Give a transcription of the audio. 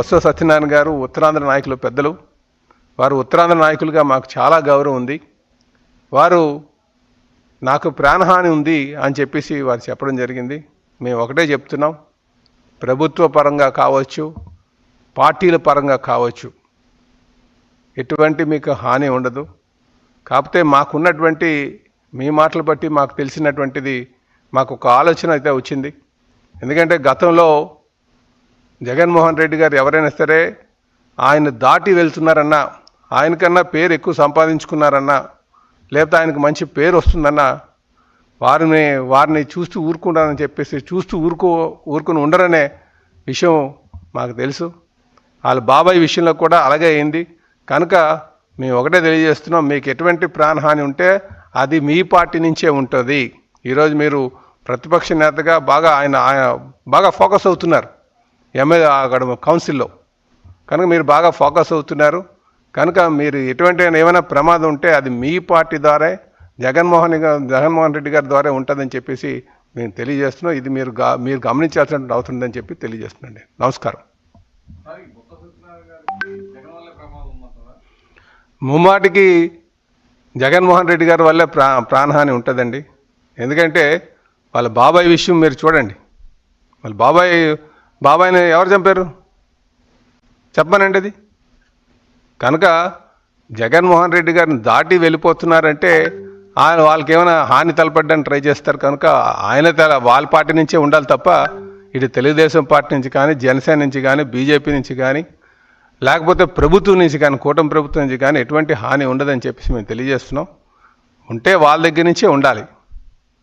బొత్స సత్యనారాయణ గారు ఉత్తరాంధ్ర నాయకులు పెద్దలు. వారు ఉత్తరాంధ్ర నాయకులుగా మాకు చాలా గౌరవం ఉంది. వారు నాకు ప్రాణహాని ఉంది అని చెప్పేసి వారు చెప్పడం జరిగింది. మేము ఒకటే చెప్తున్నాం. ప్రభుత్వ పరంగా కావచ్చు పార్టీల పరంగా కావచ్చు ఎటువంటి మీకు హాని ఉండదు. కాకపోతే మాకున్నటువంటి మీ మాటలు బట్టి మాకు తెలిసినటువంటిది మాకు ఒక ఆలోచన అయితే వచ్చింది. ఎందుకంటే గతంలో జగన్మోహన్ రెడ్డి గారు ఎవరైనా సరే ఆయన దాటి వెళ్తున్నారన్నా ఆయనకన్నా పేరు ఎక్కువ సంపాదించుకున్నారన్నా లేకపోతే ఆయనకు మంచి పేరు వస్తుందన్నా వారిని వారిని చూస్తూ ఊరుకుంటారని చెప్పేసి చూస్తూ ఊరుకో ఊరుకుని ఉండరనే విషయం మాకు తెలుసు. వాళ్ళ బాబాయ్ విషయంలో కూడా అలాగే అయింది. కనుక మేము ఒకటే తెలియజేస్తున్నాం మీకు ఎటువంటి ప్రాణహాని ఉంటే అది మీ పార్టీ నుంచే ఉంటుంది. ఈరోజు మీరు ప్రతిపక్ష నేతగా బాగా ఆయన ఆయన బాగా ఫోకస్ అవుతున్నారు. ఎమ్మెల్యే అక్కడ కౌన్సిల్లో. కనుక మీరు బాగా ఫోకస్ అవుతున్నారు. కనుక మీరు ఎటువంటి ఏమైనా ప్రమాదం ఉంటే అది మీ పార్టీ ద్వారా జగన్మోహన్ జగన్మోహన్ రెడ్డి గారి ద్వారా ఉంటుందని చెప్పేసి మేము తెలియజేస్తున్నాం. ఇది మీరు గా మీరు గమనించాల్సిన అవసరం ఉందని చెప్పి తెలియజేస్తున్నాండి నమస్కారం. ముమ్మాటికి జగన్మోహన్ రెడ్డి గారి వల్లే ప్రా ప్రాణహాని ఉంటుందండి. ఎందుకంటే వాళ్ళ బాబాయ్ విషయం మీరు చూడండి. వాళ్ళ బాబాయ్ బాబాయ్ని ఎవరు చంపారు? చెప్పమనండి అది కనుక జగన్మోహన్ రెడ్డి గారిని దాటి వెళ్ళిపోతున్నారంటే ఆయన వాళ్ళకి ఏమైనా హాని తలపడ్డానికి ట్రై చేస్తారు కనుక ఆయన తల వాళ్ళ పార్టీ నుంచే ఉండాలి తప్ప ఇటు తెలుగుదేశం పార్టీ నుంచి కానీ జనసేన నుంచి కానీ బీజేపీ నుంచి కానీ లేకపోతే ప్రభుత్వం నుంచి కానీ కూటమి ప్రభుత్వం నుంచి కానీ ఎటువంటి హాని ఉండదని చెప్పేసి మేము తెలియజేస్తున్నాం. ఉంటే వాళ్ళ దగ్గర నుంచే ఉండాలి.